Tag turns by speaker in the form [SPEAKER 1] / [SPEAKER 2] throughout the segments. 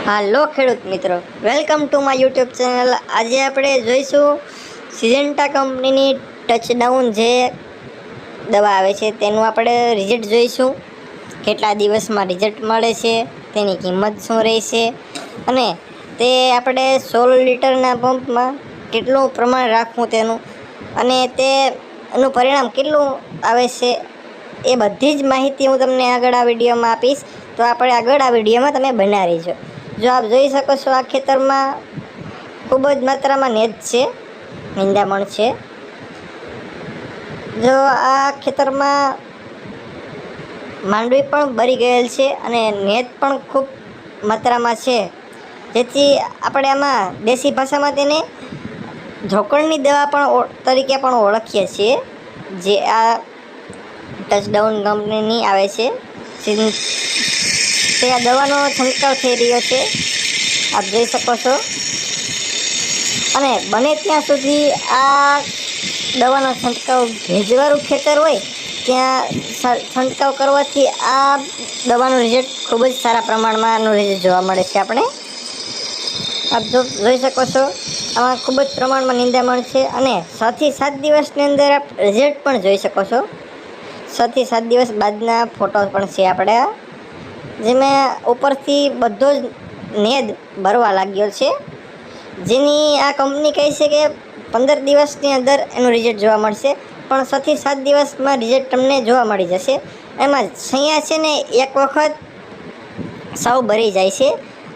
[SPEAKER 1] હાલો ખેડૂત મિત્રો welcome to my YouTube channel આજે આપણે જોઈશું સિજન્ટા કંપનીની ટચડાઉન જે દવા આવે છે, તેનું આપણે રિઝલ્ટ જોઈશું. કેટલા દિવસમાં રિઝલ્ટ મળે છે, તેની કિંમત શું રહેશે, અને તે આપણે સોળ લીટરના પંપમાં કેટલું પ્રમાણ રાખવું તેનું, અને તે એનું પરિણામ કેટલું આવે છે, એ બધી જ માહિતી હું તમને આગળ આ વિડીયોમાં આપીશ. તો આપણે આગળ આ વિડીયોમાં તમે બના રહીજો. જો આપ જોઈ શકો છો, આ ખેતરમાં ખૂબ જ માત્રામાં નેજ છે, નિંદામણ છે. જો આ ખેતરમાં માંડવી પણ બરી ગયેલ છે અને નેત પણ ખૂબ માત્રામાં છે. જેથી આપણે આમાં દેશી ભાષામાં તેને ઢોકળની દવા પણ તરીકે પણ ઓળખીએ છીએ, જે આ ટચડાઉન કંપનીની આવે છે. તે આ દવાનો છંટકાવ થઈ રહ્યો છે. આપ જોઈ શકો છો. અને બને ત્યાં સુધી આ દવાનો છંટકાવ ભેજવાળું ખેતર હોય, ત્યાં છંટકાવ કરવાથી આ દવાનું રિઝલ્ટ ખૂબ જ સારા પ્રમાણમાંનું રિઝલ્ટ જોવા મળે છે આપણે. આપ જો, જોઈ શકો છો, આમાં ખૂબ જ પ્રમાણમાં નિંદામણ છે અને છથી સાત દિવસની અંદર આપ રિઝલ્ટ પણ જોઈ શકો છો. છથી સાત દિવસ બાદના ફોટો પણ છે આપણે. આ જેમાં ઉપરથી બધો જ નેદ ભરવા લાગ્યો છે. જેની આ કંપની કહે છે કે પંદર દિવસની અંદર એનું રિઝલ્ટ જોવા મળશે, પણ છથી સાત દિવસમાં રિઝલ્ટ તમને જોવા મળી જશે. એમાં સૈયા છે ને, એક વખત સાવ ભરી જાય છે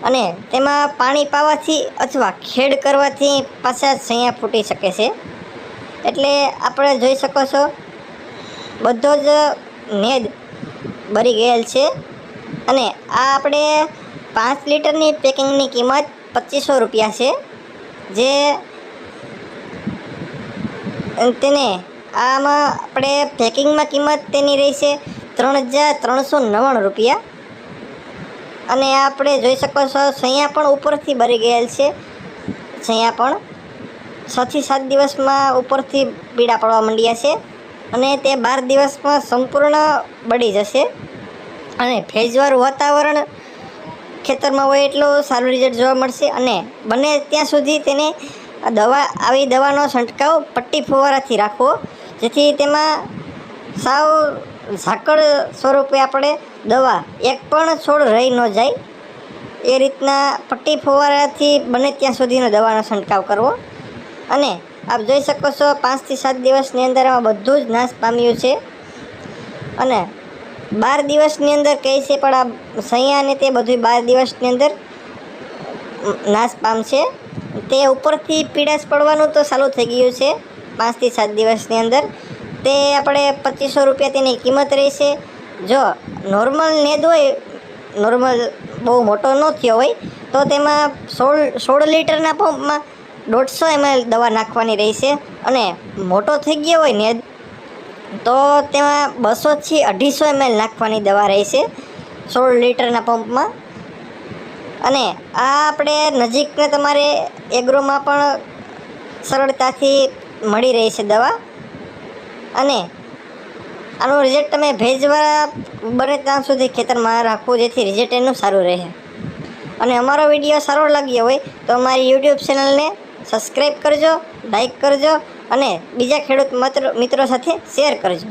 [SPEAKER 1] અને તેમાં પાણી પાવાથી અથવા ખેડ કરવાથી પાછા સૈયા ફૂટી શકે છે. એટલે આપણે જોઈ શકો છો, બધો જ નેદ ભરી ગયેલ છે. અને આ આપણે પાંચ લીટરની પેકિંગની કિંમત પચીસો રૂપિયા છે. જે તેને આમાં આપણે પેકિંગમાં કિંમત તેની રહેશે ત્રણ હજાર ત્રણસો નવ્વાણું રૂપિયા. અને આપણે જોઈ શકો છો, સૈયા પણ ઉપરથી ભરી ગયેલ છે. સૈયા પણ છથી સાત દિવસમાં ઉપરથી પીડા પડવા માંડ્યા છે. અને તે બાર દિવસમાં સંપૂર્ણ બળી જશે. અને ભેજવાળું વાતાવરણ ખેતરમાં હોય એટલું સારું રિઝલ્ટ જોવા મળશે અને બને ત્યાં સુધી તેને દવા, આવી દવાનો છંટકાવ પટ્ટી ફુવારાથી રાખવો, જેથી તેમાં સાવ ઝાકળ સ્વરૂપે આપણે દવા એક પણ છોડ રહી ન જાય. એ રીતના પટ્ટી ફુવારાથી બને ત્યાં સુધીનો દવાનો છંટકાવ કરવો. અને આપ જોઈ શકો છો પાંચથી સાત દિવસની અંદર આમાં બધું જ નાશ પામ્યું છે. અને બાર દિવસની અંદર કહે છે, પણ આ સૈયા અને તે બધું બાર દિવસની અંદર નાશ પામશે. તે ઉપરથી પીડાશ પડવાનું તો ચાલુ થઈ ગયું છે પાંચથી સાત દિવસની અંદર. તે આપણે પચીસો રૂપિયા તેની કિંમત રહેશે. જો નોર્મલ નેદ હોય, નોર્મલ બહુ મોટો ન થયો હોય, તો તેમાં સોળ સોળ લીટરના પંપમાં દોઢસો એમએલ દવા નાખવાની રહેશે. અને મોટો થઈ ગયો હોય નેદ તો તેમાં બસોથી અઢીસો એમએલ નાખવાની દવા રહેશે સોળ લીટરના પંપમાં. અને આ આપણે નજીકને તમારે એગ્રોમાં પણ સરળતાથી મળી રહી છે દવા. અને આનું રિઝલ્ટ તમે ભેજવાળા બને ત્યાં સુધી ખેતરમાં રાખવું જેથી રિઝલ્ટ એનું સારું રહે. અને અમારો વીડિયો સારો લાગ્યો હોય તો અમારી યુટ્યુબ ચેનલને સબસ્ક્રાઈબ કરજો લાઈક કરજો અને બીજા ખેડૂત મિત્રો સાથે શેર કરજો.